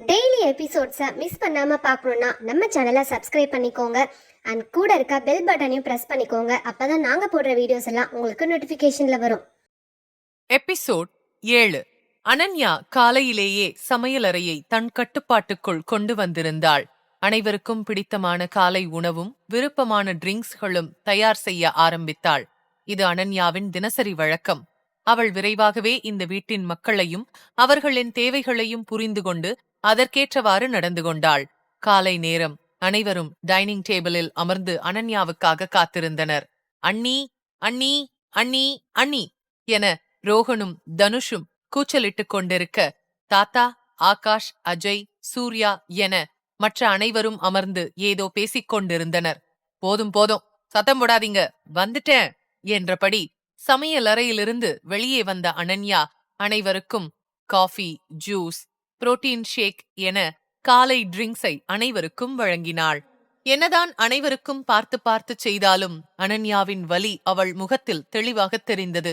Daily எபிசோட்ஸை miss பண்ணாமல் பார்க்கணுன்னா நம்ம சேனலை சப்ஸ்கிரைப் பண்ணிக்கோங்க. அண்ட் கூட இருக்க பெல் பட்டனையும் ப்ரெஸ் பண்ணிக்கோங்க. அப்போ தான் நாங்கள் போடுற வீடியோஸ் எல்லாம் உங்களுக்கு நோட்டிஃபிகேஷனில் வரும். எபிசோட் ஏழு. அனன்யா காலையிலேயே சமையலறையை தன் கட்டுப்பாட்டுக்குள் கொண்டு வந்திருந்தாள். அனைவருக்கும் பிடித்தமான காலை உணவும் விருப்பமான ட்ரிங்க்ஸ்களும் தயார் செய்ய ஆரம்பித்தாள். இது அனன்யாவின் தினசரி வழக்கம். அவள் விரைவாகவே இந்த வீட்டின் மக்களையும் அவர்களின் தேவைகளையும் புரிந்து கொண்டு அதற்கேற்றவாறு நடந்து கொண்டாள் காலை நேரம் அனைவரும் டைனிங் டேபிளில் அமர்ந்து அனன்யாவுக்காக காத்திருந்தனர். அண்ணி அண்ணி அண்ணி அண்ணி என ரோகனும் தனுஷும் கூச்சலிட்டுக் கொண்டிருக்க தாத்தா ஆகாஷ் அஜய் சூர்யா என மற்ற அனைவரும் அமர்ந்து ஏதோ பேசிக் கொண்டிருந்தனர். போதும் போதும் சத்தம் போடாதீங்க வந்துட்டேன் என்றபடி சமையலறையிலிருந்து வெளியே வந்த அனன்யா அனைவருக்கும் காஃபி ஜூஸ் புரோட்டீன் ஷேக் என காலை ட்ரிங்க்ஸை அனைவருக்கும் வழங்கினாள். என்னதான் அனைவருக்கும் பார்த்து பார்த்து செய்தாலும் அனன்யாவின் வலி அவள் முகத்தில் தெளிவாக தெரிந்தது.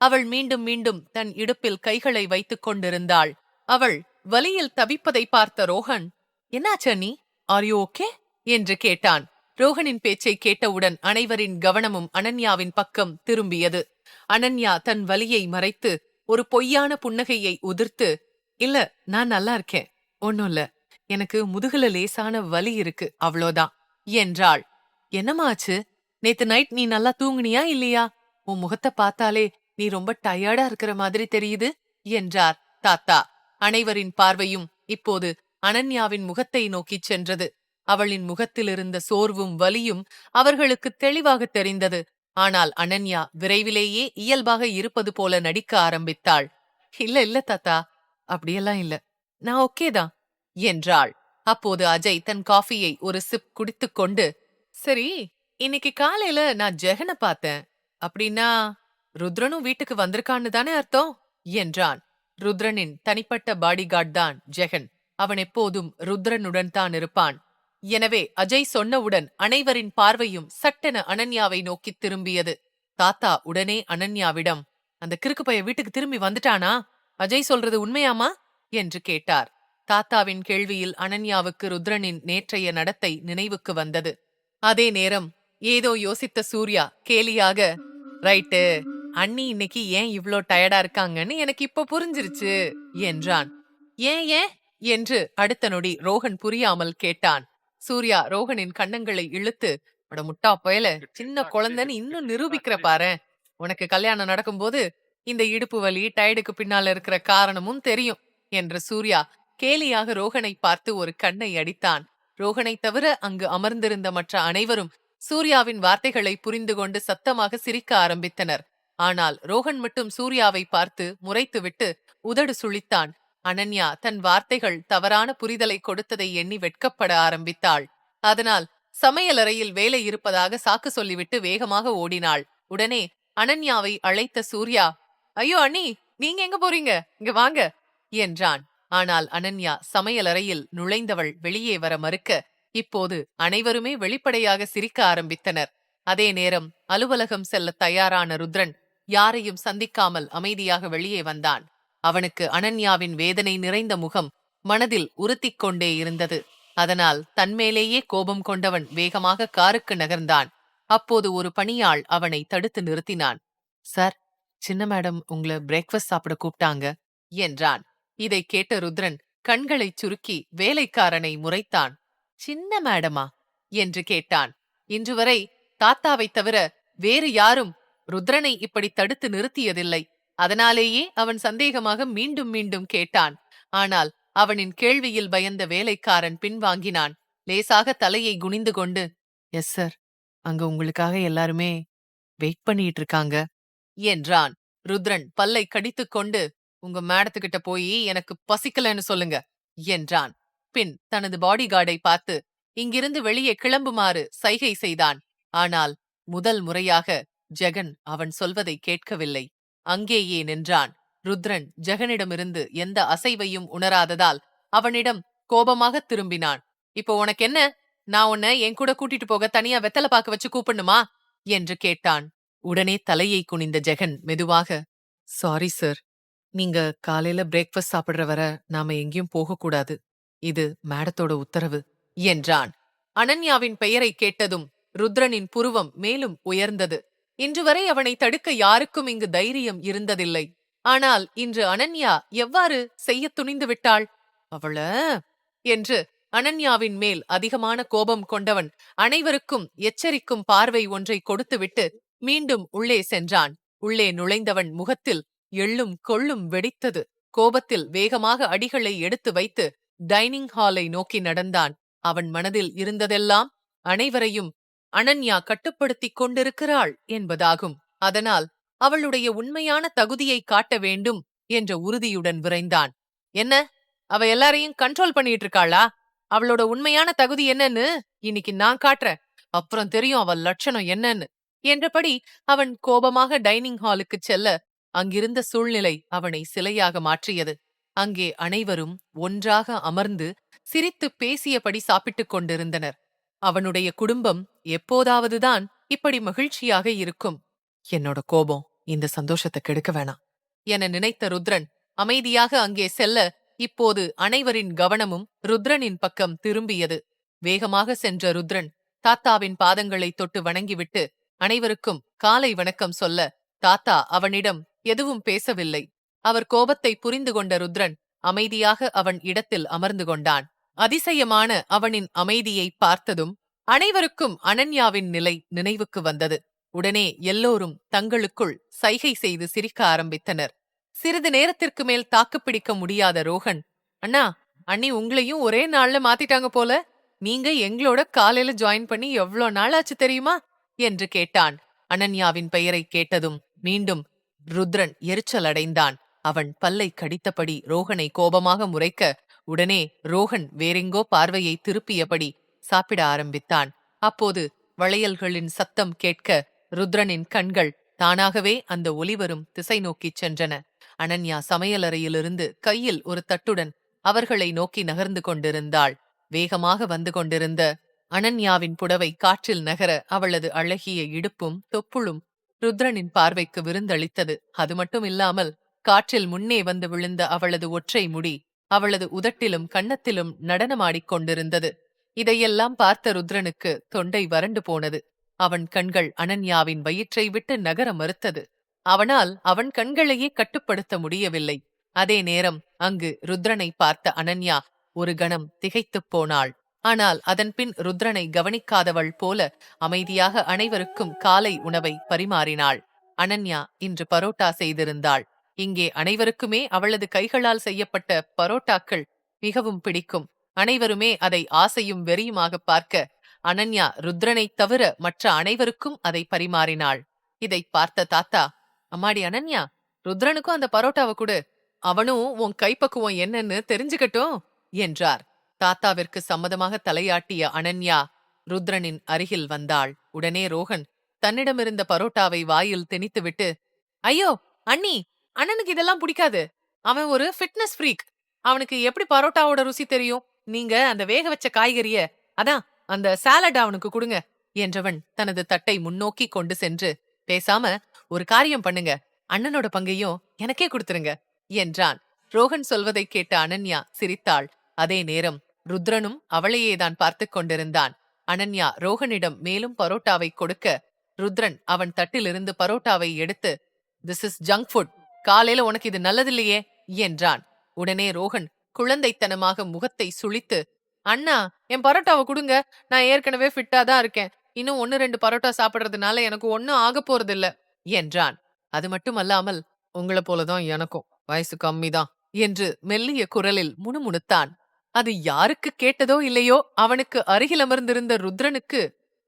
அவள் மீண்டும் மீண்டும் தன் இடுப்பில் கைகளை வைத்துக் கொண்டிருந்தாள். அவள் வலியில் தவிப்பதை பார்த்த ரோஹன் என்னாச்சா நீ ஆர் யூ ஓகே என்று கேட்டான். ரோஹனின் பேச்சை கேட்டவுடன் அனைவரின் கவனமும் அனன்யாவின் பக்கம் திரும்பியது. அனன்யா தன் வலியை மறைத்து ஒரு பொய்யான புன்னகையை உதிர்த்து இல்ல நான் நல்லா இருக்கேன். ஒன்னும் இல்ல. எனக்கு முதுகுல லேசான வலி இருக்கு அவ்வளோதான் என்றாள். என்னமாச்சு நேத்து நைட் நீ நல்லா தூங்குனியா இல்லையா? உன் முகத்தை பார்த்தாலே நீ ரொம்ப டயர்டா இருக்கிற மாதிரி தெரியுது என்றார் தாத்தா. அனைவரின் பார்வையும் இப்போது அனன்யாவின் முகத்தை நோக்கிச் சென்றது. அவளின் முகத்திலிருந்த சோர்வும் வலியும் அவர்களுக்கு தெளிவாக தெரிந்தது. ஆனால் அனன்யா விரைவிலேயே இயல்பாக இருப்பது போல நடிக்க ஆரம்பித்தாள். இல்ல இல்ல தாத்தா. அப்படியெல்லாம் இல்ல. நான் ஓகேதான் என்றாள். அப்போது அஜய் தன் காஃபியை ஒரு சிப் குடித்துக் கொண்டு சரி இன்னைக்கு காலையில நான் ஜெகனை பார்த்தேன். அப்படின்னா ருத்ரனும் வீட்டுக்கு வந்திருக்கான்னு தானே அர்த்தம்? என்றான். ருத்ரனின் தனிப்பட்ட பாடிகார்ட் தான் ஜெகன். அவன் எப்போதும் ருத்ரனுடன் தான் இருப்பான். எனவே அஜய் சொன்னவுடன் அனைவரின் பார்வையும் சட்டென அனன்யாவை நோக்கித் திரும்பியது. தாத்தா உடனே அனன்யாவிடம் அந்த கிறுக்கு பைய வீட்டுக்கு திரும்பி வந்துட்டானா? அஜய் சொல்றது உண்மையாமா? என்று கேட்டார். தாத்தாவின் கேள்வியில் அனன்யாவுக்கு ருத்ரனின் நேற்றைய நடத்தை நினைவுக்கு வந்தது. அதே நேரம் ஏதோ யோசித்த சூர்யா கேலியாக ரைட்டு அண்ணி இன்னைக்கு ஏன் இவ்ளோ டயர்டா இருக்காங்கன்னு எனக்கு இப்ப புரிஞ்சிருச்சு என்றான். ஏன் ஏன்? என்று அடுத்த நொடி ரோஹன் புரியாமல் கேட்டான். சூர்யா ரோஹனின் கண்ணங்களை இழுத்து முட்டா பயல சின்ன குழந்தைன்னு இன்னும் நிரூபிக்கிற பாரு உனக்கு கல்யாணம் நடக்கும்போது இந்த இடுப்பு வலி டயர்டுக்கு பின்னால இருக்கிற காரணமும் தெரியும் என்று சூர்யா கேலியாக ரோகனை பார்த்து ஒரு கண்ணை அடித்தான். ரோகனை தவிர அங்கு அமர்ந்திருந்த மற்ற அனைவரும் சூர்யாவின் வார்த்தைகளை புரிந்து கொண்டு சத்தமாக சிரிக்க ஆரம்பித்தனர். ஆனால் ரோகன் மட்டும் சூர்யாவை பார்த்து முறைத்துவிட்டு உதடு சுழித்தான். அனன்யா தன் வார்த்தைகள் தவறான புரிதலை கொடுத்ததை எண்ணி வெட்கப்பட ஆரம்பித்தாள். அதனால் சமையலறையில் வேலை இருப்பதாக சாக்கு சொல்லிவிட்டு வேகமாக ஓடினாள். உடனே அனன்யாவை அழைத்த சூர்யா ஐயோ அண்ணி நீங்க எங்க போறீங்க? இங்க வாங்க என்றான். ஆனால் அனன்யா சமையலறையில் நுழைந்தவள் வெளியே வர மறுக்க இப்போது அனைவருமே வெளிப்படையாக சிரிக்க ஆரம்பித்தனர். அதே நேரம் அலுவலகம் செல்ல தயாரான ருத்ரன் யாரையும் சந்திக்காமல் அமைதியாக வெளியே வந்தான். அவனுக்கு அனன்யாவின் வேதனை நிறைந்த முகம் மனதில் உறுத்திக் கொண்டே இருந்தது. அதனால் தன்மேலேயே கோபம் கொண்டவன் வேகமாக காருக்கு நகர்ந்தான். அப்போது ஒரு பணியாள் அவனை தடுத்து நிறுத்தினான். சார் சின்ன மேடம் உங்களை பிரேக்ஃபாஸ்ட் சாப்பிட கூப்பிட்டாங்க என்றான். இதை கேட்ட ருத்ரன் கண்களைச் சுருக்கி வேலைக்காரனை முறைத்தான். சின்ன மேடமா? என்று கேட்டான். இன்று வரை தாத்தாவைத் தவிர வேறு யாரும் ருத்ரனை இப்படி தடுத்து நிறுத்தியதில்லை. அதனாலேயே அவன் சந்தேகமாக மீண்டும் மீண்டும் கேட்டான். ஆனால் அவனின் கேள்வியில் பயந்த வேலைக்காரன் பின்வாங்கினான். லேசாக தலையை குனிந்து கொண்டு எஸ் சார் அங்க உங்களுக்காக எல்லாருமே வெயிட் பண்ணிட்டு இருக்காங்க என்றான். ருத்ரன் பல்லை கடித்துக் கொண்டு உங்க மேடத்துக்கிட்ட போய் எனக்கு பசிக்கலன்னு சொல்லுங்க என்றான். பின் தனது பாடிகார்டை பார்த்து இங்கிருந்து வெளியே கிளம்புமாறு சைகை செய்தான். ஆனால் முதல் முறையாக ஜெகன் அவன் சொல்வதை கேட்கவில்லை. அங்கேயே நின்றான். ருத்ரன் ஜெகனிடமிருந்து எந்த அசைவையும் உணராததால் அவனிடம் கோபமாக திரும்பினான். இப்போ உனக்கு என்ன நான் உன்னை என் கூட கூட்டிட்டு போக தனியா வெத்தலை பாக்க வச்சு கூப்பிடணுமா? என்று கேட்டான். உடனே தலையை குனிந்த ஜெகன் மெதுவாக சாரி சார் நீங்க காலையில பிரேக்ஃபாஸ்ட் சாப்பிடுற வர நாம எங்கேயும் போகக்கூடாது. இது மேடத்தோட உத்தரவு என்றான். அனன்யாவின் பெயரை கேட்டதும் ருத்ரனின் புருவம் மேலும் உயர்ந்தது. இன்று வரை அவனை தடுக்க யாருக்கும் இங்கு தைரியம் இருந்ததில்லை. ஆனால் இன்று அனன்யா எவ்வாறு செய்யத் துணிந்து விட்டாள்? அவள? என்று அனன்யாவின் மேல் அதிகமான கோபம் கொண்டவன் அனைவருக்கும் எச்சரிக்கும் பார்வை ஒன்றை கொடுத்துவிட்டு மீண்டும் உள்ளே சென்றான். உள்ளே நுழைந்தவன் முகத்தில் எள்ளும் கொள்ளும் வெடித்தது. கோபத்தில் வேகமாக அடிகளை எடுத்து வைத்து டைனிங் ஹாலை நோக்கி நடந்தான். அவன் மனதில் இருந்ததெல்லாம் அனைவரையும் அனன்யா கட்டுப்படுத்திக் கொண்டிருக்கிறாள் என்பதாகும். அதனால் அவளுடைய உண்மையான தகுதியை காட்ட வேண்டும் என்ற உறுதியுடன் விரைந்தான். என்ன? அவ எல்லாரையும் கண்ட்ரோல் பண்ணிட்டு இருக்காளா அவளோட உண்மையான தகுதி என்னன்னு இன்னைக்கு நான் காட்டுறேன். அப்புறம் தெரியும் அவள் லட்சணம் என்னன்னு. என்றபடி அவன் கோபமாக டைனிங் ஹாலுக்கு செல்ல அங்கிருந்த சூழ்நிலை அவனை சிலையாக மாற்றியது. அங்கே அனைவரும் ஒன்றாக அமர்ந்து சிரித்து பேசியபடி சாப்பிட்டுக் கொண்டிருந்தனர். அவனுடைய குடும்பம் எப்போதாவதுதான் இப்படி மகிழ்ச்சியாக இருக்கும். என்னோட கோபம் இந்த சந்தோஷத்தை கெடுக்க வேணாம் என நினைத்த ருத்ரன் அமைதியாக அங்கே செல்ல இப்போது அனைவரின் கவனமும் ருத்ரனின் பக்கம் திரும்பியது. வேகமாக சென்ற ருத்ரன் தாத்தாவின் பாதங்களை தொட்டு வணங்கிவிட்டு அனைவருக்கும் காலை வணக்கம் சொல்ல தாத்தா அவனிடம் எதுவும் பேசவில்லை. அவர் கோபத்தை புரிந்து கொண்ட ருத்ரன் அமைதியாக அவன் இடத்தில் அமர்ந்து கொண்டான். அதிசயமான அவனின் அமைதியை பார்த்ததும் அனைவருக்கும் அனன்யாவின் நிலை நினைவுக்கு வந்தது. உடனே எல்லோரும் தங்களுக்குள் சைகை செய்து சிரிக்க ஆரம்பித்தனர். சிறிது நேரத்திற்கு மேல் தாக்குப்பிடிக்க முடியாத ரோஹன் அண்ணா அண்ணி உங்களையும் ஒரே நாள்ல மாத்திட்டாங்க போல. நீங்க எங்களோட காலையில ஜாயின் பண்ணி எவ்ளோ நாள் ஆச்சு தெரியுமா? என்று கேட்டான். அனன்யாவின் பெயரை கேட்டதும் மீண்டும் ருத்ரன் எரிச்சல் அடைந்தான். அவன் பல்லை கடித்தபடி ரோகனை கோபமாக முறைக்க உடனே ரோகன் வேறெங்கோ பார்வையை திருப்பியபடி சாப்பிட ஆரம்பித்தான். அப்போது வளையல்களின் சத்தம் கேட்க ருத்ரனின் கண்கள் தானாகவே அந்த ஒலிவரும் திசை நோக்கிச் சென்றன. அனன்யா சமையலறையிலிருந்து கையில் ஒரு தட்டுடன் அவர்களை நோக்கி நகர்ந்து கொண்டிருந்தாள். வேகமாக வந்து கொண்டிருந்த அனன்யாவின் புடவை காற்றில் நகர அவளது அழகிய இடுப்பும் தொப்புளும் ருத்ரனின் பார்வைக்கு விருந்தளித்தது. அது மட்டும் இல்லாமல் காற்றில் முன்னே வந்து விழுந்த அவளது ஒற்றை முடி அவளது உதட்டிலும் கன்னத்திலும் நடனமாடிக் கொண்டிருந்தது. இதையெல்லாம் பார்த்த ருத்ரனுக்கு தொண்டை வறண்டு போனது. அவன் கண்கள் அனன்யாவின் வயிற்றை விட்டு நகர மறுத்தது. அவனால் அவன் கண்களையே கட்டுப்படுத்த முடியவில்லை. அதே நேரம் அங்கு ருத்ரனை பார்த்த அனன்யா ஒரு கணம் திகைத்துப் போனாள். ஆனால் அதன்பின் ருத்ரனை கவனிக்காதவள் போல அமைதியாக அனைவருக்கும் காலை உணவை பரிமாறினாள். அனன்யா இன்று பரோட்டா செய்திருந்தாள். இங்கே அனைவருக்குமே அவளது கைகளால் செய்யப்பட்ட பரோட்டாக்கள் மிகவும் பிடிக்கும். அனைவருமே அதை ஆசையும் வெறியுமாக பார்க்க அனன்யா ருத்ரனைத் தவிர மற்ற அனைவருக்கும் அதை பரிமாறினாள். இதை பார்த்த தாத்தா அம்மாடி அனன்யா ருத்ரனுக்கும் அந்த பரோட்டாவை கொடு. அவனும் உன் கைப்பக்குவம் என்னன்னு தெரிஞ்சுக்கட்டும் என்றார். தாத்தாவிற்கு சம்மதமாக தலையாட்டிய அனன்யா ருத்ரனின் அருகில் வந்தாள். உடனே ரோகன் தன்னிடமிருந்த பரோட்டாவை வாயில் திணித்துவிட்டு ஐயோ அண்ணி அண்ணனுக்கு இதெல்லாம் பிடிக்காது. அவன் ஒரு ஃபிட்னஸ் ஃப்ரீக் அவனுக்கு எப்படி பரோட்டாவோட ருசி தெரியும்? நீங்க அந்த வேக வச்ச காய்கறிய அதான் அந்த சாலட் அவனுக்கு கொடுங்க என்றவன் தனது தட்டை முன்னோக்கி கொண்டு சென்று பேசாம ஒரு காரியம் பண்ணுங்க. அண்ணனோட பங்கையும் எனக்கே கொடுத்துருங்க என்றான். ரோகன் சொல்வதை கேட்ட அனன்யா சிரித்தாள். அதே நேரம் ருத்ரனும் அவளையேதான் பார்த்து கொண்டிருந்தான். அனன்யா ரோகனிடம் மேலும் பரோட்டாவை கொடுக்க ருத்ரன் அவன் தட்டிலிருந்து பரோட்டாவை எடுத்து திஸ் இஸ் ஜங்க் ஃபுட் காலையில உனக்கு இது நல்லதில்லையே என்றான். உடனே ரோகன் குழந்தைத்தனமாக முகத்தை சுளித்து அண்ணா என் பரோட்டாவை கொடுங்க. நான் ஏற்கனவே ஃபிட்டா தான் இருக்கேன். இன்னும் ஒன்னு ரெண்டு பரோட்டா சாப்பிடுறதுனால எனக்கு ஒன்னும் ஆக போறதில்ல என்றான். அது மட்டுமல்லாமல் உங்களை போலதான் எனக்கும். வயசு கம்மிதான் என்று மெல்லிய குரலில் முணுமுணுத்தான். அது யாருக்கு கேட்டதோ இல்லையோ அவனுக்கு அருகில் அமர்ந்திருந்த ருத்ரனுக்கு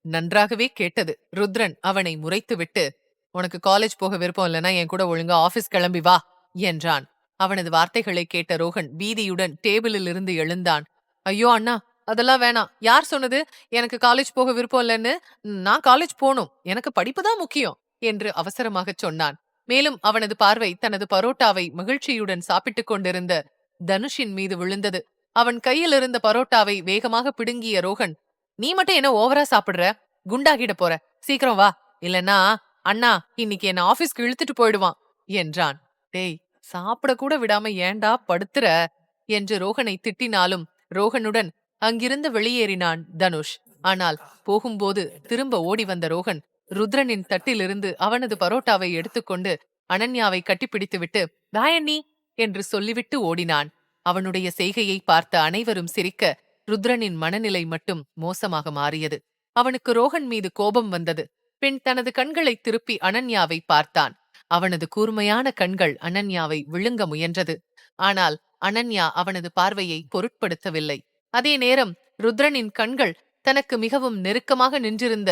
நன்றாகவே கேட்டது. ருத்ரன் அவனை முறைத்துவிட்டு உனக்கு காலேஜ் போக விருப்பம் இல்லைன்னா என் கூட ஒழுங்கா ஆபீஸ் கிளம்பி வா என்றான். அவனது வார்த்தைகளை கேட்ட ரோகன் பீதியுடன் டேபிளில் இருந்து எழுந்தான். ஐயோ அண்ணா அதெல்லாம் வேணாம். யார் சொன்னது? எனக்கு காலேஜ் போக விருப்பம் இல்லைன்னு. நான் காலேஜ் போகணும். எனக்கு படிப்பு தான் முக்கியம் என்று அவசரமாகச் சொன்னான். மேலும் அவனது பார்வை தனது பரோட்டாவை மகிழ்ச்சியுடன் சாப்பிட்டுக் கொண்டிருந்த தனுஷின் மீது விழுந்தது. அவன் கையில் இருந்த பரோட்டாவை வேகமாக பிடுங்கிய ரோகன் நீ மட்டும் என்ன ஓவரா சாப்பிடுற? குண்டாகிட போற. சீக்கிரம் வா. இல்லனா அண்ணா இன்னைக்கு என்ன ஆபீஸ்க்கு இழுத்துட்டு போயிடுவான் என்றான். டேய் சாப்பிட கூட விடாம ஏண்டா படுத்துற? என்று ரோகனை திட்டினாலும் ரோகனுடன் அங்கிருந்து வெளியேறினான் தனுஷ். ஆனால் போகும்போது திரும்ப ஓடி வந்த ரோகன் ருத்ரனின் தட்டிலிருந்து அவனது பரோட்டாவை எடுத்துக்கொண்டு அனன்யாவை கட்டிப்பிடித்துவிட்டு தாயண்ணி என்று சொல்லிவிட்டு ஓடினான். அவனுடைய செய்கையை பார்த்த அனைவரும் சிரிக்க ருத்ரனின் மனநிலை மட்டும் மோசமாக மாறியது. அவனுக்கு ரோகன் மீது கோபம் வந்தது. பின் தனது கண்களை திருப்பி அனன்யாவை பார்த்தான். அவனது கூர்மையான கண்கள் அனன்யாவை விழுங்க முயன்றது. ஆனால் அனன்யா அவனது பார்வையை பொருட்படுத்தவில்லை. அதே நேரம் ருத்ரனின் கண்கள் தனக்கு மிகவும் நெருக்கமாக நின்றிருந்த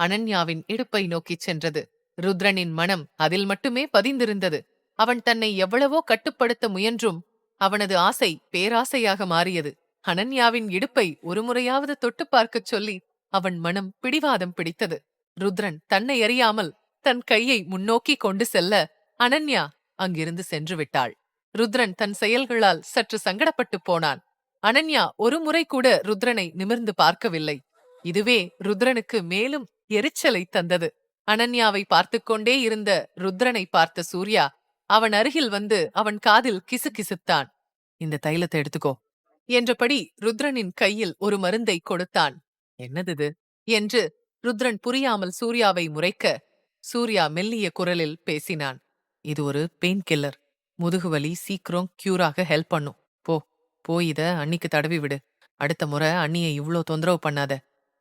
அனன்யாவின் இடுப்பை நோக்கிச் சென்றது. ருத்ரனின் மனம் அதில் மட்டுமே பதிந்திருந்தது. அவன் தன்னை எவ்வளவோ கட்டுப்படுத்த முயன்றும் அவனது ஆசை பேராசையாக மாறியது. அனன்யாவின் இடுப்பை ஒரு முறையாவது தொட்டு பார்க்கச் சொல்லி அவன் மனம் பிடிவாதம் பிடித்தது. ருத்ரன் தன்னை அறியாமல் தன் கையை முன்னோக்கி கொண்டு செல்ல அனன்யா அங்கிருந்து சென்று விட்டாள். ருத்ரன் தன் செயல்களால் சற்று சங்கடப்பட்டு போனான். அனன்யா ஒரு முறை கூட ருத்ரனை நிமிர்ந்து பார்க்கவில்லை. இதுவே ருத்ரனுக்கு மேலும் எரிச்சலை தந்தது. அனன்யாவை பார்த்துக் கொண்டே இருந்த ருத்ரனை பார்த்த சூர்யா அவன் அருகில் வந்து அவன் காதில் கிசுகிசுத்தான். இந்த தைலத்தை எடுத்துக்கோ என்றபடி ருத்ரனின் கையில் ஒரு மருந்தை கொடுத்தான். என்னது என்று ருத்ரன் புரியாமல் சூர்யாவை முறைக்க சூர்யா மெல்லிய குரலில் பேசினான். இது ஒரு பெயின் கில்லர். முதுகுவலி சீக்கிரம் கியூராக ஹெல்ப் பண்ணும். போ போய் இத அன்னிக்கு தடவி விடு. அடுத்த முறை அண்ணியை இவ்ளோ தொந்தரவு பண்ணாத.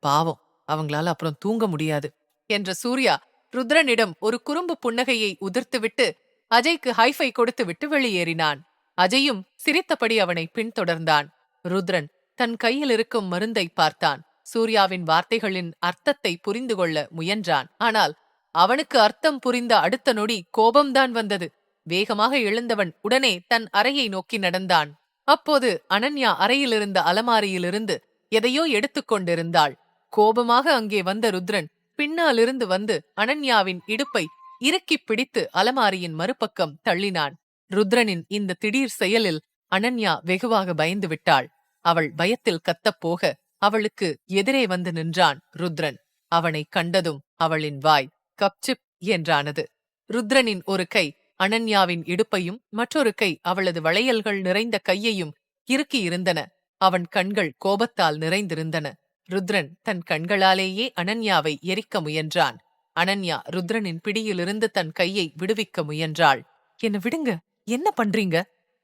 பாவம் அவங்களால அப்புறம் தூங்க முடியாது என்ற சூர்யா ருத்ரனிடம் ஒரு குறும்பு புன்னகையை உதிர்த்துவிட்டு அஜய்க்கு ஹைஃபை கொடுத்துவிட்டு வெளியேறினான். அஜயும் சிரித்தபடி அவனை பின்தொடர்ந்தான். ருத்ரன் தன் கையில் இருக்கும் மருந்தை பார்த்தான். சூர்யாவின் வார்த்தைகளின் அர்த்தத்தை புரிந்து கொள்ள முயன்றான். ஆனால் அவனுக்கு அர்த்தம் புரிந்த அடுத்த நொடி கோபம்தான் வந்தது. வேகமாக எழுந்தவன் உடனே தன் அறையை நோக்கி நடந்தான். அப்போது அனன்யா அறையிலிருந்த அலமாரியிலிருந்து எதையோ எடுத்துக் கொண்டிருந்தாள். கோபமாக அங்கே வந்த ருத்ரன் பின்னாலிருந்து வந்து அனன்யாவின் இடுப்பை இறுக்கிப் பிடித்து அலமாரியின் மறுபக்கம் தள்ளினான். ருத்ரனின் இந்த திடீர் செயலில் அனன்யா வெகுவாக பயந்து விட்டாள். அவள் பயத்தில் கத்தப்போக அவளுக்கு எதிரே வந்து நின்றான் ருத்ரன். அவனை கண்டதும் அவளின் வாய் கப்சிப் என்றானது. ருத்ரனின் ஒரு கை அனன்யாவின் இடுப்பையும் மற்றொரு கை அவளது வளையல்கள் நிறைந்த கையையும் இருக்கியிருந்தன அவன் கண்கள் கோபத்தால் நிறைந்திருந்தன. ருத்ரன் தன் கண்களாலேயே அனன்யாவை எரிக்க முயன்றான். அனன்யா ருத்ரனின் பிடியிலிருந்து தன் கையை விடுவிக்க முயன்றாள். என்ன விடுங்க என்ன பண்றீங்க?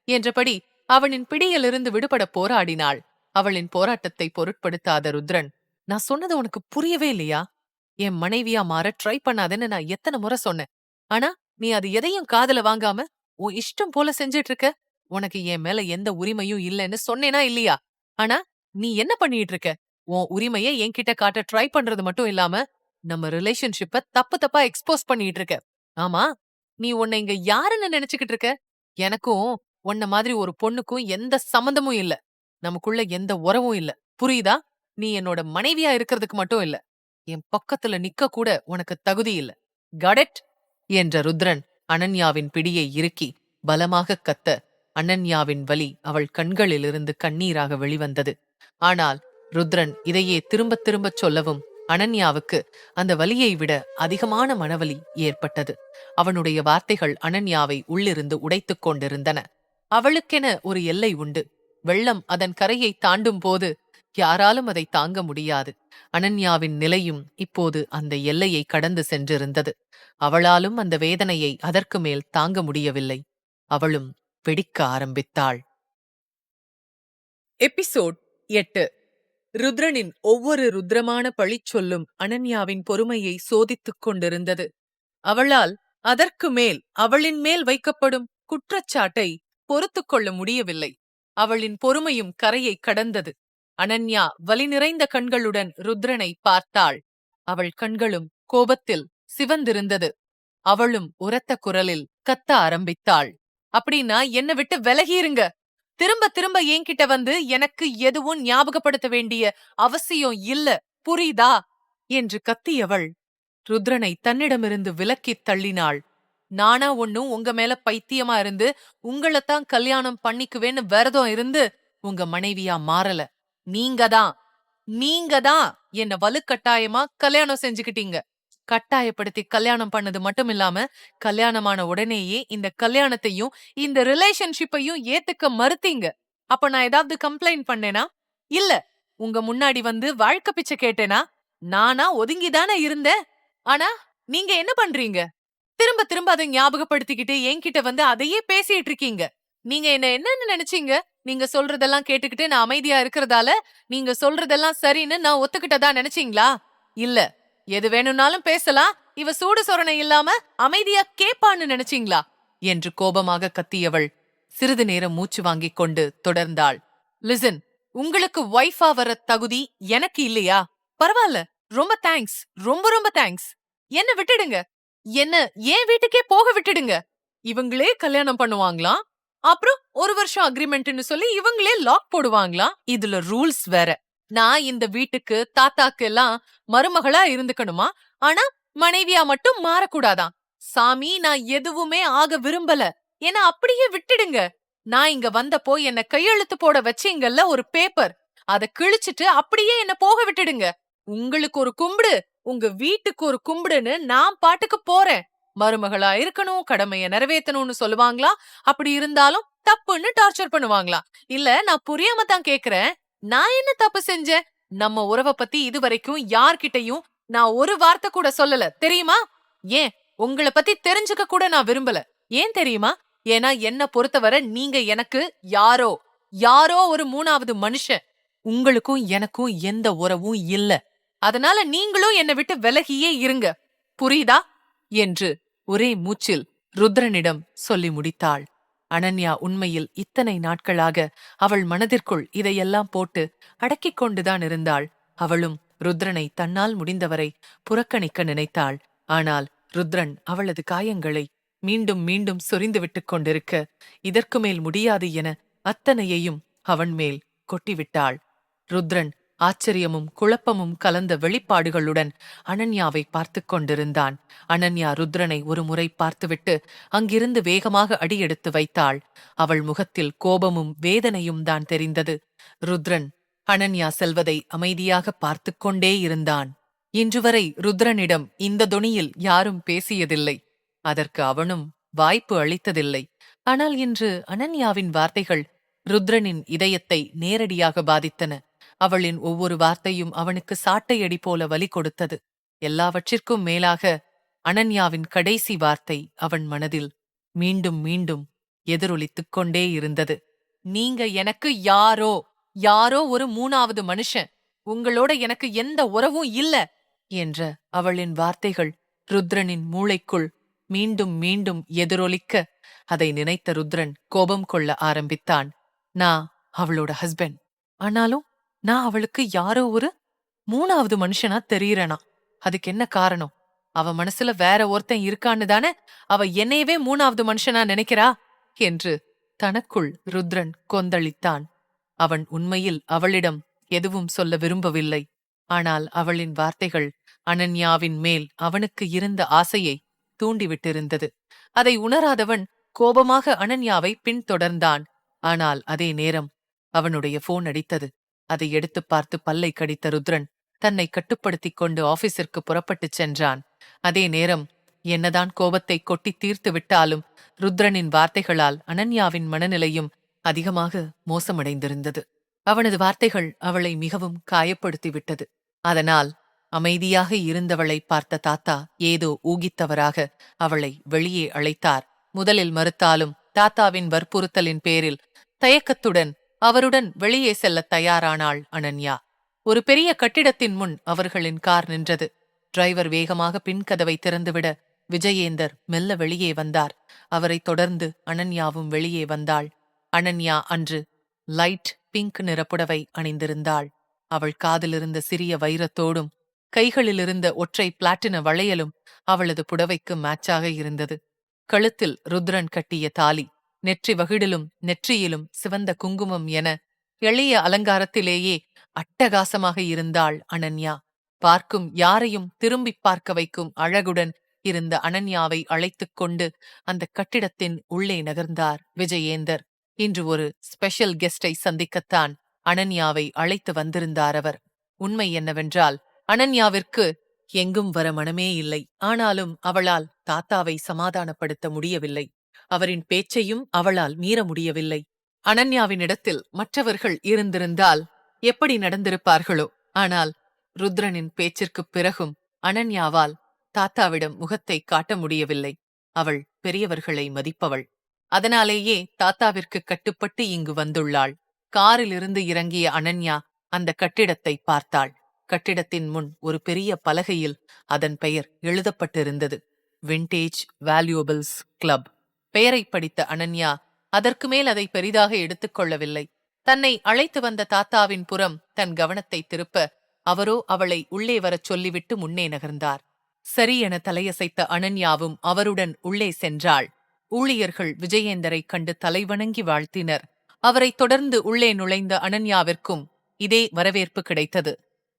என்றபடி அவனின் பிடியிலிருந்து விடுபட போராடினாள். அவளின் போராட்டத்தை பொருட்படுத்தாத ருத்ரன் நான் சொன்னது உனக்கு புரியவே இல்லையா? என் மனைவியா மாற ட்ரை பண்ணாதேன்னு நான் எத்தனை முறை சொன்னேன். ஆனா நீ அது எதையும் காதுல வாங்காம உன் இஷ்டம் போல செஞ்சிட்டு இருக்க உனக்கு என் மேல எந்த உரிமையும் இல்லைன்னு சொன்னேனா இல்லையா? ஆனா நீ என்ன பண்ணிட்டு இருக்க உன் உரிமையை என்கிட்ட காட்ட ட்ரை பண்றது மட்டும் இல்லாம நம்ம ரிலேஷன்ஷிப்ப தப்பு தப்பா எக்ஸ்போஸ் பண்ணிட்டு இருக்க. ஆமா நீ உன்னை இங்க யாருன்னு நினைச்சுக்கிட்டு இருக்க? எனக்கும் உன்ன மாதிரி ஒரு பொண்ணுக்கும் எந்த சம்மந்தமும் இல்ல. நமக்குள்ள எந்த உறவும் இல்ல. புரியுதா? நீ என்னோட மனைவியா இருக்கிறதுக்கு மட்டும் இல்ல. என் பக்கத்துல நிக்க கூட உனக்கு தகுதி இல்ல. கடெட் என்ற ருத்ரன் அனன்யாவின் பிடியை இறுக்கி பலமாக கத்த அனன்யாவின் வலி அவள் கண்களிலிருந்து கண்ணீராக வெளிவந்தது. ஆனால் ருத்ரன் இதையே திரும்பத் திரும்பச் சொல்லவும் அனன்யாவுக்கு அந்த வலியை விட அதிகமான மனவலி ஏற்பட்டது. அவனுடைய வார்த்தைகள் அனன்யாவை உள்ளிருந்து உடைத்துக் கொண்டிருந்தன. அவளுக்கென ஒரு எல்லை உண்டு. வெள்ளம் அதன் கரையை தாண்டும் போது யாராலும் அதை தாங்க முடியாது. அனன்யாவின் நிலையும் இப்போது அந்த எல்லையை கடந்து சென்றிருந்தது. அவளாலும் அந்த வேதனையை அதற்கு மேல் தாங்க முடியவில்லை. அவளும் வெடிக்க ஆரம்பித்தாள். எபிசோட் எட்டு. ருத்ரனின் ஒவ்வொரு ருத்ரமான பழிச்சொல்லும் அனன்யாவின் பொறுமையை சோதித்துக் கொண்டிருந்தது. அவளால் அதற்கு மேல் அவளின் மேல் வைக்கப்படும் குற்றச்சாட்டை பொறுத்துக் கொள்ள முடியவில்லை. அவளின் பொறுமையும் கரையை கடந்தது. அனன்யா வலி நிறைந்த கண்களுடன் ருத்ரனை பார்த்தாள். அவள் கண்களும் கோபத்தில் சிவந்திருந்தது. அவளும் உரத்த குரலில் கத்த ஆரம்பித்தாள். அப்படின்னா என்ன விட்டு விலகிருங்க திரும்ப திரும்ப என்கிட்ட வந்து எனக்கு எதுவும் ஞாபகப்படுத்த வேண்டிய அவசியம் இல்ல புரியுதா? என்று கத்தியவள். ருத்ரனை தன்னிடமிருந்து விலக்கித் தள்ளினாள். நானா ஒன்னும் உங்க மேல பைத்தியமா இருந்து உங்களைத்தான் கல்யாணம் பண்ணிக்குவேன்னு விரதம் இருந்து உங்க மனைவியா மாறல. நீங்க தான் நீங்க தான் என்ன வலுக்கட்டாயமா கல்யாணம் செஞ்சுக்கிட்டீங்க. கட்டாயப்படுத்தி கல்யாணம் பண்ணது மட்டும் இல்லாம கல்யாணமான உடனேயே இந்த கல்யாணத்தையும் இந்த ரிலேஷன்ஷிப்பையும் ஏத்துக்க மறுத்தீங்க. அப்ப நான் ஏதாவது கம்ப்ளைண்ட் பண்ணேனா? இல்ல. உங்க முன்னாடி வந்து வாழ்க்கை பிச்சை கேட்டேனா? நானா ஒதுங்கிதானே இருந்தேன். ஆனா நீங்க என்ன பண்றீங்க? திரும்ப திரும்ப அதை ஞாபகப்படுத்திக்கிட்டு என்கிட்ட வந்து அதையே பேசிட்டு இருக்கீங்க. நீங்க என்ன என்னன்னு நினைச்சீங்க? நீங்க சொல்றதெல்லாம் கேட்டுக்கிட்டு நான் அமைதியா இருக்கிறதால நீங்க சொல்றதெல்லாம் சரின்னு நான் ஒத்துக்கிட்டதா நினைச்சீங்களா? இல்ல. எது வேணும்னாலும் பேசலாம். இவ சூடு சொரணை இல்லாம அமைதியா கேப்பான்னு நினைச்சீங்களா? என்று கோபமாக கத்தியவள் சிறிது நேரம் மூச்சு வாங்கிக் கொண்டு தொடர்ந்தாள். லிசன் உங்களுக்கு ஒய்ஃபா வர தகுதி எனக்கு இல்லையா? பரவாயில்ல ரொம்ப தேங்க்ஸ் ரொம்ப ரொம்ப தேங்க்ஸ் என்ன விட்டுடுங்க. என்ன ஏன் வீட்டுக்கே போக விட்டுடுங்க? இவங்களே கல்யாணம் பண்ணுவாங்களாம் அப்புறம் ஒரு வருஷம் அக்ரிமெண்ட்னு சொல்லி இவங்களே லாக் போடுவாங்களாம் இதுல ரூல்ஸ் வேற. நான் இந்த வீட்டுக்கு தாத்தாக்கு எல்லாம் மருமகளா இருந்துக்கணுமா? ஆனா மனைவியா மட்டும் மாறக்கூடாதாம் சாமி நான் எதுவுமே ஆக விரும்பல. என்ன அப்படியே விட்டுடுங்க. நான் இங்க வந்தப்போ என்ன கையெழுத்து போட வச்சீங்கல்ல ஒரு பேப்பர் அத கிழிச்சிட்டு அப்படியே என்ன போக விட்டுடுங்க. உங்களுக்கு ஒரு கும்பிடு உங்க வீட்டுக்கு ஒரு கும்பிடுன்னு நான் பாட்டுக்கு போறேன். மருமகளா இருக்கணும் கடமைய நிறைவேற்றணும்னு சொல்லுவாங்களா? அப்படி இருந்தாலும் தப்புன்னு டார்ச்சர் பண்ணுவாங்களா? இல்ல நான் புரியாம தான் கேக்குறேன். நான் என்ன தப்பு செஞ்சேன்? நம்ம உறவை பத்தி இதுவரைக்கும் யார்கிட்டயும் நான் ஒரு வார்த்தை கூட சொல்லல. தெரியுமா? ஏன்? உங்களை பத்தி தெரிஞ்சுக்க கூட நான் விரும்பல. ஏன் தெரியுமா? ஏன்னா என்ன பொறுத்தவரை நீங்க எனக்கு யாரோ? யாரோ ஒரு மூணாவது மனுஷன். உங்களுக்கும் எனக்கும் எந்த உறவும் இல்ல. அதனால நீங்களும் என்னை விட்டு விலகியே இருங்க. புரியுதா? என்று ஒரே மூச்சில் ருத்ரனிடம் சொல்லி முடித்தாள். அனன்யா உண்மையில் இத்தனை நாட்களாக அவள் மனதிற்குள் இதையெல்லாம் போட்டு அடக்கிக் கொண்டுதான் இருந்தாள். அவளும் ருத்ரனை தன்னால் முடிந்தவரை புறக்கணிக்க நினைத்தாள். ஆனால் ருத்ரன் அவளது காயங்களை மீண்டும் மீண்டும் சொரிந்துவிட்டுக் கொண்டிருக்க இதற்கு மேல் முடியாது என அத்தனையையும் அவன் மேல் கொட்டிவிட்டாள். ருத்ரன் ஆச்சரியமும் குழப்பமும் கலந்த வெளிப்பாடுகளுடன் அனன்யாவை பார்த்துக் கொண்டிருந்தான். அனன்யா ருத்ரனை ஒரு முறை பார்த்துவிட்டு அங்கிருந்து வேகமாக அடியெடுத்து வைத்தாள். அவள் முகத்தில் கோபமும் வேதனையும் தான் தெரிந்தது. ருத்ரன் அனன்யா செல்வதை அமைதியாக பார்த்துக் கொண்டே இருந்தான். இன்றுவரை ருத்ரனிடம் இந்த தொனியில் யாரும் பேசியதில்லை. அதற்கு அவனும் வாய்ப்பு அளித்ததில்லை. ஆனால் இன்று அனன்யாவின் வார்த்தைகள் ருத்ரனின் இதயத்தை நேரடியாக பாதித்தன. அவளின் ஒவ்வொரு வார்த்தையும் அவனுக்கு சாட்டையடி போல வலி கொடுத்தது. எல்லாவற்றிற்கும் மேலாக அனன்யாவின் கடைசி வார்த்தை அவன் மனதில் மீண்டும் மீண்டும் எதிரொலித்துக் கொண்டே இருந்தது. நீங்க எனக்கு யாரோ? யாரோ ஒரு மூணாவது மனுஷன். உங்களோட எனக்கு எந்த உறவும் இல்ல என்ற அவளின் வார்த்தைகள் ருத்ரனின் மூளைக்குள் மீண்டும் மீண்டும் எதிரொலிக்க அதை நினைத்த ருத்ரன் கோபம் கொள்ள ஆரம்பித்தான். நான் அவளோட ஹஸ்பண்ட் ஆனாலும் நான் அவளுக்கு யாரோ ஒரு மூணாவது மனுஷனா தெரியறனா? அதுக்கு என்ன காரணம்? அவ மனசுல வேற ஒருத்தன் இருக்கான்னு தானே அவ என்னையவே மூணாவது மனுஷனா நினைக்கிறா? என்று தனக்குள் ருத்ரன் கொந்தளித்தான். அவன் உண்மையில் அவளிடம் எதுவும் சொல்ல விரும்பவில்லை. ஆனால் அவளின் வார்த்தைகள் அனன்யாவின் மேல் அவனுக்கு இருந்த ஆசையை தூண்டிவிட்டிருந்தது. அதை உணராதவன் கோபமாக அனன்யாவை பின்தொடர்ந்தான். ஆனால் அதே நேரம் அவனுடைய போன் அடித்தது. அதை எடுத்துப் பார்த்து பல்லை கடித்த ருத்ரன் தன்னை கட்டுப்படுத்திக் கொண்டு ஆபீஸிற்கு புறப்பட்டுச் சென்றான். அதே நேரம் என்னதான் கோபத்தை கொட்டி தீர்த்து விட்டாலும் ருத்ரனின் வார்த்தைகளால் அனன்யாவின் மனநிலையும் அதிகமாக மோசமடைந்திருந்தது. அவனது வார்த்தைகள் அவளை மிகவும் காயப்படுத்திவிட்டது. அதனால் அமைதியாக இருந்தவளை பார்த்த தாத்தா ஏதோ ஊகித்தவராக அவளை வெளியே அழைத்தார். முதலில் மறுத்தாலும் தாத்தாவின் வற்புறுத்தலின் பேரில் தயக்கத்துடன் அவருடன் வெளியே செல்லத் தயாரானாள் அனன்யா. ஒரு பெரிய கட்டிடத்தின் முன் அவர்களின் கார் நின்றது. டிரைவர் வேகமாக பின்கதவை திறந்துவிட விஜயேந்தர் மெல்ல வெளியே வந்தார். அவரைத் தொடர்ந்து அனன்யாவும் வெளியே வந்தாள். அனன்யா அன்று லைட் பிங்க் நிற புடவை அணிந்திருந்தாள். அவள் காதிலிருந்த சிறிய வைரத்தோடும் கைகளிலிருந்த ஒற்றை பிளாட்டின வளையலும் அவளது புடவைக்கு மேட்சாக இருந்தது. கழுத்தில் ருத்ரன் கட்டிய தாலி நெற்றி வகிடிலும் நெற்றியிலும் சிவந்த குங்குமம் என எளிய அலங்காரத்திலேயே அட்டகாசமாக இருந்தாள் அனன்யா. பார்க்கும் யாரையும் திரும்பிப் பார்க்க வைக்கும் அழகுடன் இருந்த அனன்யாவை அழைத்துக் கொண்டு அந்த கட்டிடத்தின் உள்ளே நகர்ந்தார் விஜயேந்தர். இன்று ஒரு ஸ்பெஷல் கெஸ்டை சந்திக்கத்தான் அனன்யாவை அழைத்து வந்திருந்தார் அவர். உண்மை என்னவென்றால் அனன்யாவிற்கு எங்கும் வர மனமே இல்லை. ஆனாலும் அவளால் தாத்தாவை சமாதானப்படுத்த முடியவில்லை. அவரின் பேச்சையும் அவளால் மீற முடியவில்லை. அனன்யாவினிடத்தில் மற்றவர்கள் இருந்திருந்தால் எப்படி நடந்திருப்பார்களோ. ஆனால் ருத்ரனின் பேச்சிற்குப் பிறகும் அனன்யாவால் தாத்தாவிடம் முகத்தை காட்ட முடியவில்லை. அவள் பெரியவர்களை மதிப்பவள். அதனாலேயே தாத்தாவிற்கு கட்டுப்பட்டு இங்கு வந்துள்ளாள். காரிலிருந்து இறங்கிய அனன்யா அந்த கட்டிடத்தை பார்த்தாள். கட்டிடத்தின் முன் ஒரு பெரிய பலகையில் அதன் பெயர் எழுதப்பட்டிருந்தது. விண்டேஜ் வேல்யூபிள்ஸ் கிளப் பெயரை படித்த அனன்யா அதற்கு மேல் அதை பெரிதாக எடுத்துக்கொள்ளவில்லை தன்னை அழைத்து வந்த தாத்தாவின் புறம் தன் கவனத்தை திருப்ப அவரோ அவளை உள்ளே வரச் சொல்லிவிட்டு முன்னே நகர்ந்தார். சரி என தலையசைத்த அனன்யாவும் அவருடன் உள்ளே சென்றாள். ஊழியர்கள் விஜயேந்தரை கண்டு தலைவணங்கி வாழ்த்தினர். அவரைத் தொடர்ந்து உள்ளே நுழைந்த அனன்யாவிற்கும் இதே வரவேற்பு கிடைத்தது.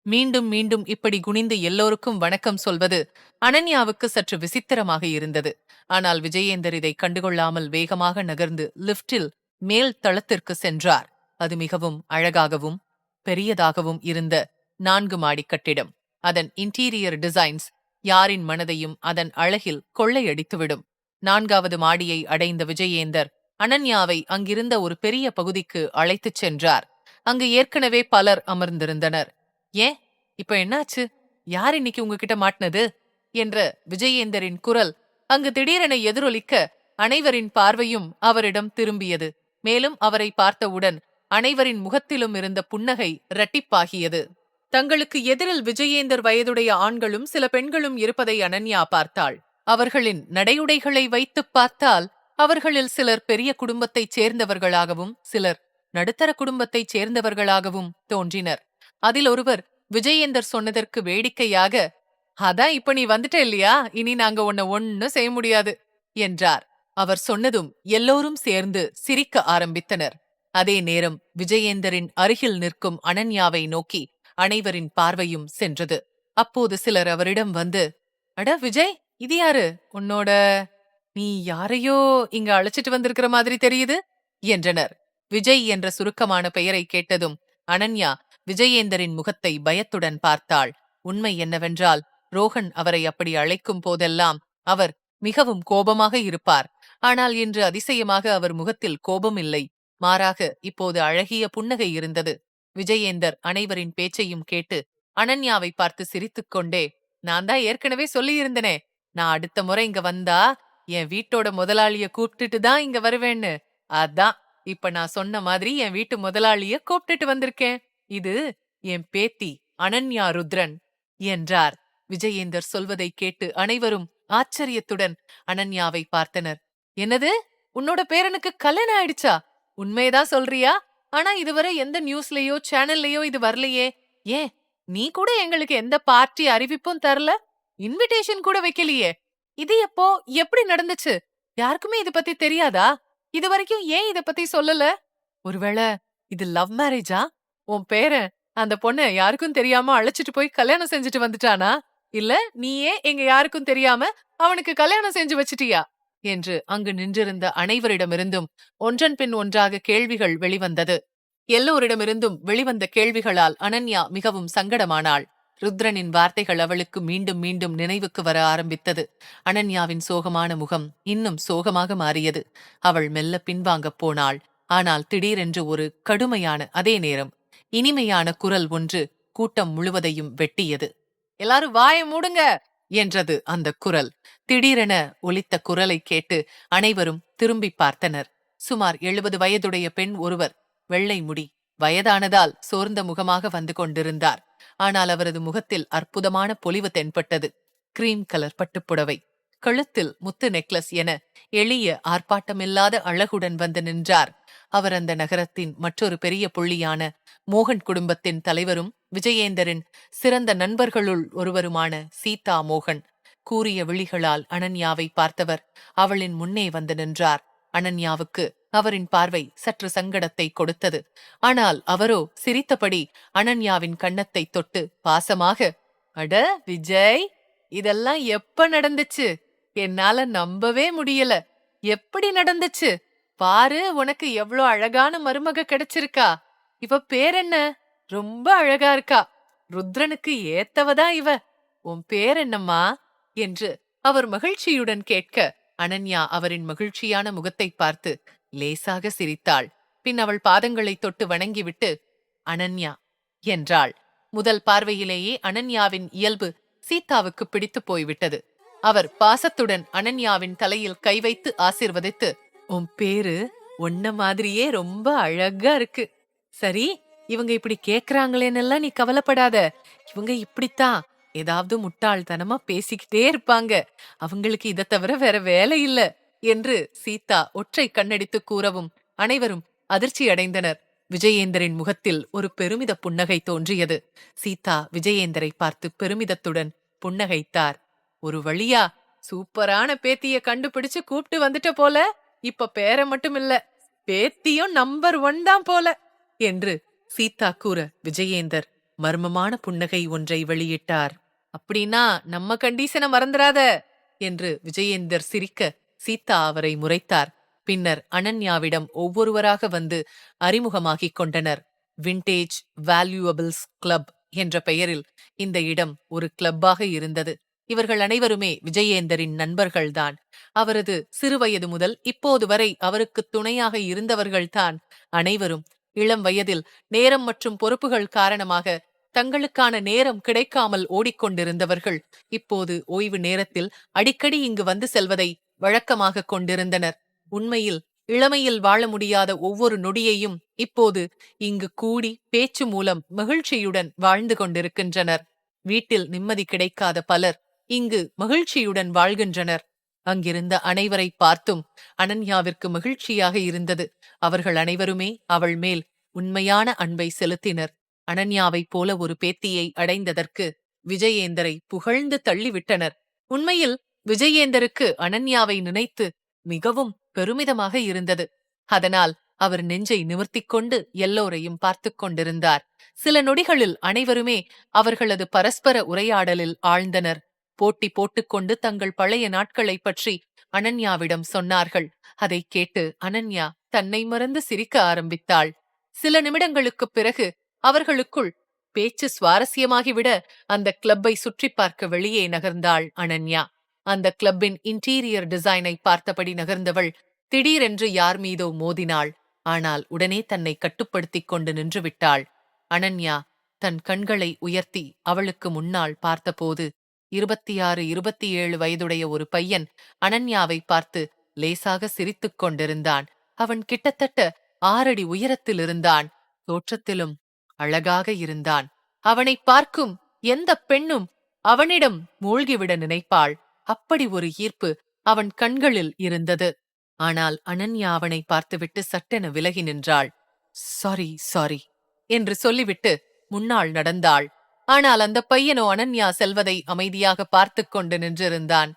மீண்டும் மீண்டும் இப்படி குனிந்து எல்லோருக்கும் வணக்கம் சொல்வது அனன்யாவுக்கு சற்று விசித்திரமாக இருந்தது. ஆனால் விஜயேந்தர் இதை கண்டுகொள்ளாமல் வேகமாக நகர்ந்து லிப்டில் மேல் தளத்திற்கு சென்றார். அது மிகவும் அழகாகவும் பெரியதாகவும் இருந்த நான்கு மாடிக் கட்டிடம். அதன் இன்டீரியர் டிசைன்ஸ் யாரின் மனதையும் அதன் அழகில் கொள்ளையடித்துவிடும். நான்காவது மாடியை அடைந்த விஜயேந்தர் அனன்யாவை அங்கிருந்த ஒரு பெரிய பகுதிக்கு அழைத்துச் சென்றார். அங்கு ஏற்கனவே பலர் அமர்ந்திருந்தனர். ஏன்? இப்ப என்னாச்சு? யார் இன்னைக்கு உங்ககிட்ட மாட்டினது? என்ற விஜயேந்தரின் குரல் அங்கு திடீரென எதிரொலிக்க அனைவரின் பார்வையும் அவரிடம் திரும்பியது. மேலும் அவரை பார்த்தவுடன் அனைவரின் முகத்திலும் இருந்த புன்னகை இரட்டிப்பாகியது. தங்களுக்கு எதிரில் விஜயேந்தர் வயதுடைய ஆண்களும் சில பெண்களும் இருப்பதை அனன்யா பார்த்தாள். அவர்களின் நடையுடைகளை வைத்துப் பார்த்தால் அவர்களில் சிலர் பெரிய குடும்பத்தைச் சேர்ந்தவர்களாகவும் சிலர் நடுத்தர குடும்பத்தைச் சேர்ந்தவர்களாகவும் தோன்றினர். அதில் ஒருவர் விஜயேந்தர் சொன்னதற்கு வேடிக்கையாக அதான் இப்ப நீ வந்துட்ட இல்லையா? இனி நாங்க உன்னை ஒன்னும் செய்ய முடியாது என்றார். அவர் சொன்னதும் எல்லோரும் சேர்ந்து சிரிக்க ஆரம்பித்தனர். அதே நேரம் விஜயேந்தரின் அருகில் நிற்கும் அனன்யாவை நோக்கி அனைவரின் பார்வையும் சென்றது. அப்போது சிலர் அவரிடம் வந்து அட விஜய் இது யாரு? உன்னோட நீ யாரையோ இங்க அழைச்சிட்டு வந்திருக்கிற மாதிரி தெரியுது? என்றனர். விஜய் என்ற சுருக்கமான பெயரை கேட்டதும் அனன்யா விஜயேந்தரின் முகத்தை பயத்துடன் பார்த்தாள். உண்மை என்னவென்றால் ரோஹன் அவரை அப்படி அழைக்கும் போதெல்லாம் அவர் மிகவும் கோபமாக இருப்பார். ஆனால் இன்று அதிசயமாக அவர் முகத்தில் கோபம் இல்லை. மாறாக இப்போது அழகிய புன்னகை இருந்தது. விஜயேந்தர் அனைவரின் பேச்சையும் கேட்டு அனன்யாவை பார்த்து சிரித்துக்கொண்டே நான் தான் ஏற்கனவே சொல்லியிருந்தனே நான் அடுத்த முறை இங்க வந்தா என் வீட்டோட முதலாளிய கூப்பிட்டுட்டு தான் இங்க வருவேன்னு. அதான் இப்ப நான் சொன்ன மாதிரி என் வீட்டு முதலாளிய கூப்பிட்டுட்டு வந்திருக்கேன். இது என் பேத்தி அனன்யா ருத்ரன் என்றார். விஜயேந்தர் சொல்வதை கேட்டு அனைவரும் ஆச்சரியத்துடன் அனன்யாவை பார்த்தனர். என்னது? உன்னோட பேரனுக்கு கல்யாணம் ஆயிடுச்சா? உண்மையதான் சொல்றியா? ஆனா இதுவரை எந்த நியூஸ்லயோ சேனல்லயோ இது வரலையே. ஏன்? நீ கூட எங்களுக்கு எந்த பார்ட்டி அறிவிப்பும் தரல. இன்விடேஷன் கூட வைக்கலையே. இது எப்போ? எப்படி நடந்துச்சு? யாருக்குமே இத பத்தி தெரியாதா? இது வரைக்கும் ஏன் இத பத்தி சொல்லல? ஒருவேளை இது லவ் மேரேஜா? உன் பேரன் அந்த பொண்ண யாருக்கும் தெரியாம அழைச்சிட்டு போய் கல்யாணம் செஞ்சுட்டு வந்துட்டானா? இல்ல நீயே எங்க யாருக்கும் தெரியாம அவனுக்கு கல்யாணம் செஞ்சு வச்சிட்டியா? என்று அங்கு நின்றிருந்த அனைவரிடமிருந்தும் ஒன்றன் பின் ஒன்றாக கேள்விகள் வெளிவந்தது. எல்லோரிடமிருந்தும் வெளிவந்த கேள்விகளால் அனன்யா மிகவும் சங்கடமானாள். ருத்ரனின் வார்த்தைகள் அவளுக்கு மீண்டும் மீண்டும் நினைவுக்கு வர ஆரம்பித்தது. அனன்யாவின் சோகமான முகம் இன்னும் சோகமாக மாறியது. அவள் மெல்ல பின்வாங்கப் போனாள். ஆனால் திடீரென்று ஒரு கடுமையான அதே நேரம் இனிமையான குரல் ஒன்று கூட்டம் முழுவதையும் வெட்டியது. எல்லாரும் வாய மூடுங்க என்றது அந்த குரல். திடீரென ஒலித்த குரலை கேட்டு அனைவரும் திரும்பி பார்த்தனர். சுமார் எழுபது வயதுடைய பெண் ஒருவர் வெள்ளை முடி வயதானதால் சோர்ந்த முகமாக வந்து கொண்டிருந்தார். ஆனால் அவரது முகத்தில் அற்புதமான பொலிவு தென்பட்டது. கிரீம் கலர் பட்டுப்புடவை கழுத்தில் முத்து நெக்லஸ் என எளிய ஆர்ப்பாட்டமில்லாத அழகுடன் வந்து நின்றார். அவர் அந்த நகரத்தின் மற்றொரு பெரிய புள்ளியான மோகன் குடும்பத்தின் தலைவரும் விஜயேந்தரின் சிறந்த நண்பர்களுள் ஒருவருமான சீதா மோகன் கூறிய விழிகளால் அனன்யாவை பார்த்தவர் அவளின் முன்னே வந்து நின்றார். அனன்யாவுக்கு அவரின் பார்வை சற்று சங்கடத்தை கொடுத்தது. ஆனால் அவரோ சிரித்தபடி அனன்யாவின் கன்னத்தை தொட்டு பாசமாக அட விஜய் இதெல்லாம் எப்ப நடந்துச்சு? என்னால நம்பவே முடியல. எப்படி நடந்துச்சு? பாரு உனக்கு எவ்ளோ அழகான மருமக கிடைச்சிருக்கா. இவ பேர் என்ன? ரொம்ப அழகா இருக்கா. ருத்ரனுக்கு ஏத்தவதா இவ. உன் பேர் என்னம்மா? என்று அவர் மகிழ்ச்சியுடன் கேட்க அனன்யா அவரின் மகிழ்ச்சியான முகத்தை பார்த்து லேசாக சிரித்தாள். பின் அவள் பாதங்களை தொட்டு வணங்கிவிட்டு அனன்யா என்றாள். முதல் பார்வையிலேயே அனன்யாவின் இயல்பு சீதாவுக்கு பிடித்து போய்விட்டது. அவர் பாசத்துடன் அனன்யாவின் தலையில் கை வைத்து ஆசிர்வதித்து உன் பேரு உன்ன மாதிரியே ரொம்ப அழகா இருக்கு. சரி இவங்க இப்படி கேக்குறாங்களேன்னெல்லாம் நீ கவலைப்படாத. இவங்க இப்படித்தான் ஏதாவது முட்டாள்தனமா பேசிக்கிட்டே இருப்பாங்க. அவங்களுக்கு இதை தவிர வேற வேலை இல்ல என்று சீதா ஒற்றை கண்ணடித்து கூறவும் அனைவரும் அதிர்ச்சி அடைந்தனர். விஜயேந்தரின் முகத்தில் ஒரு பெருமித புன்னகை தோன்றியது. சீதா விஜயேந்தரை பார்த்து பெருமிதத்துடன் புன்னகைத்தார். ஒரு வழியா சூப்பரான பேத்திய கண்டுபிடிச்சு கூப்பிட்டு வந்துட்ட போல? இப்ப பேர மட்டும் இல்ல பேத்தியும் நம்பர் ஒன் தான் போல என்று சீதா கூற விஜயேந்தர் மர்மமான புன்னகை ஒன்றை வெளியிட்டார். அப்படின்னா நம்ம கண்டீசனை மறந்துடாத என்று விஜயேந்தர் சிரிக்க சீதா அவரை முறைத்தார். பின்னர் அனன்யாவிடம் ஒவ்வொருவராக வந்து அறிமுகமாகிக் கொண்டனர். விண்டேஜ் வேல்யூவபிள்ஸ் கிளப் என்ற பெயரில் இந்த இடம் ஒரு கிளப்பாக இருந்தது. இவர்கள் அனைவருமே விஜயேந்தரின் நண்பர்கள்தான். அவரது சிறுவயது முதல் இப்போது வரை அவருக்கு துணையாக இருந்தவர்கள்தான் அனைவரும். இளம் வயதில் நேரம் மற்றும் பொறுப்புகள் காரணமாக தங்களுக்கான நேரம் கிடைக்காமல் ஓடிக்கொண்டிருந்தவர்கள் இப்போது ஓய்வு நேரத்தில் அடிக்கடி இங்கு வந்து செல்வதை வழக்கமாக கொண்டிருந்தனர். உண்மையில் இளமையில் வாழ முடியாத ஒவ்வொரு நொடியையும் இப்போது இங்கு கூடி பேச்சு மூலம் மகிழ்ச்சியுடன் வாழ்ந்து கொண்டிருக்கின்றனர். வீட்டில் நிம்மதி கிடைக்காத பலர் இங்கு மகிழ்ச்சியுடன் வாழ்கின்றனர். அங்கிருந்த அனைவரை பார்த்தும் அனன்யாவிற்கு மகிழ்ச்சியாக இருந்தது. அவர்கள் அனைவருமே அவள் மேல் உண்மையான அன்பை செலுத்தினர். அனன்யாவைப் போல ஒரு பேத்தியை அடைந்ததற்கு விஜயேந்தரை புகழ்ந்து தள்ளிவிட்டனர். உண்மையில் விஜயேந்தருக்கு அனன்யாவை நினைத்து மிகவும் பெருமிதமாக இருந்தது. அதனால் அவர் நெஞ்சை நிமிர்த்திக் கொண்டு எல்லோரையும் பார்த்துக் கொண்டிருந்தார். சில நொடிகளில் அனைவருமே அவர்களது பரஸ்பர உரையாடலில் ஆழ்ந்தனர். போட்டி போட்டுக்கொண்டு தங்கள் பழைய நாட்களைப் பற்றி அனன்யாவிடம் சொன்னார்கள். அதைக் கேட்டு அனன்யா தன்னை மறந்து சிரிக்க ஆரம்பித்தாள். சில நிமிடங்களுக்குப் பிறகு அவர்களுக்குள் பேச்சு சுவாரஸ்யமாகிவிட அந்த கிளப்பை சுற்றி பார்க்க வெளியே நகர்ந்தாள் அனன்யா. அந்த கிளப்பின் இன்டீரியர் டிசைனை பார்த்தபடி நகர்ந்தவள் திடீரென்று யார் மீதோ மோதினாள். ஆனால் உடனே தன்னை கட்டுப்படுத்திக் கொண்டு நின்றுவிட்டாள். அனன்யா தன் கண்களை உயர்த்தி அவளுக்கு முன்னால் பார்த்தபோது இருபத்தி ஆறு இருபத்தி ஏழு வயதுடைய ஒரு பையன் அனன்யாவை பார்த்து லேசாக சிரித்துக் கொண்டிருந்தான். அவன் கிட்டத்தட்ட ஆறடி உயரத்தில் இருந்தான். தோற்றத்திலும் அழகாக இருந்தான். அவனைப் பார்க்கும் எந்த பெண்ணும் அவனிடம் மூழ்கிவிட நினைப்பாள். அப்படி ஒரு ஈர்ப்பு அவன் கண்களில் இருந்தது. ஆனால் அனன்யா அவனை பார்த்துவிட்டு சட்டென விலகி நின்றாள். சாரி சாரி என்று சொல்லிவிட்டு முன்னாள் நடந்தாள். ஆனால் அந்த பையனோ அனன்யா செல்வதை அமைதியாக பார்த்துக் கொண்டு நின்றிருந்தான்.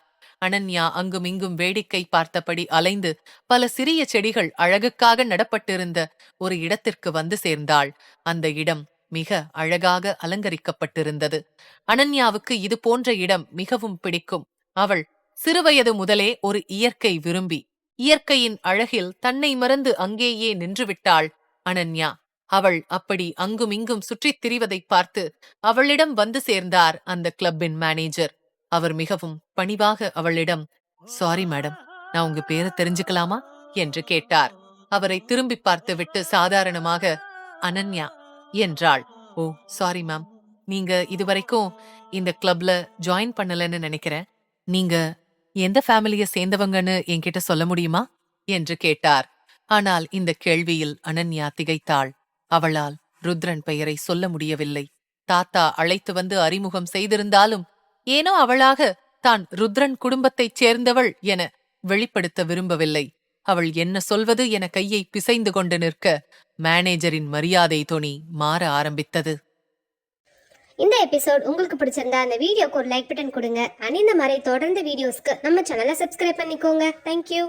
அனன்யா அங்கும் இங்கும் வேடிக்கை பார்த்தபடி அலைந்து பல சிறிய செடிகள் அழகுக்காக நடப்பட்டிருந்த ஒரு இடத்திற்கு வந்து சேர்ந்தாள். அந்த இடம் மிக அழகாக அலங்கரிக்கப்பட்டிருந்தது. அனன்யாவுக்கு இது போன்ற இடம் மிகவும் பிடிக்கும். அவள் சிறுவயது முதலே ஒரு இயற்கை விரும்பி இயற்கையின் அழகில் தன்னை மறந்து அங்கேயே நின்றுவிட்டாள் அனன்யா. அவள் அப்படி அங்குமிங்கும் சுற்றித் திரிவதைப் பார்த்து அவளிடம் வந்து சேர்ந்தார் அந்த கிளப்பின் மேனேஜர். அவர் மிகவும் பணிவாக அவளிடம் சாரி மேடம் நான் உங்க பேரை தெரிஞ்சுக்கலாமா? என்று கேட்டார். அவரை திரும்பி பார்த்துவிட்டு சாதாரணமாக அனன்யா என்றாள். ஓ சாரி மேம் நீங்க இதுவரைக்கும் இந்த கிளப்ல ஜாயின் பண்ணலன்னு நினைக்கிறேன். நீங்க எந்த ஃபேமிலிய சேர்ந்தவங்கன்னு என்கிட்ட சொல்ல முடியுமா? என்று கேட்டார். ஆனால் இந்த கேள்வியில் அனன்யா திகைத்தாள். அவளால் ருத்ரன் பெயரை சொல்ல முடியவில்லை. தாத்தா அழைத்து வந்து அறிமுகம் செய்திருந்தாலும் ஏனோ அவளாக தான் ருத்ரன் குடும்பத்தைச் சேர்ந்தவள் என வெளிப்படுத்த விரும்பவில்லை. அவள் என்ன சொல்வது என கையை பிசைந்து கொண்டு நிற்க மேனேஜரின் மரியாதை தொனி மாற ஆரம்பித்தது. இந்த எபிசோட் உங்களுக்கு பிடிச்சிருந்தா அந்த வீடியோக்கு ஒரு லைக் பட்டன் கொடுங்க. அணிந்த மாதிரி தொடர்ந்து வீடியோஸ்க்கு நம்ம சேனலை சப்ஸ்கிரைப் பண்ணிக்கோங்க. தேங்க்யூ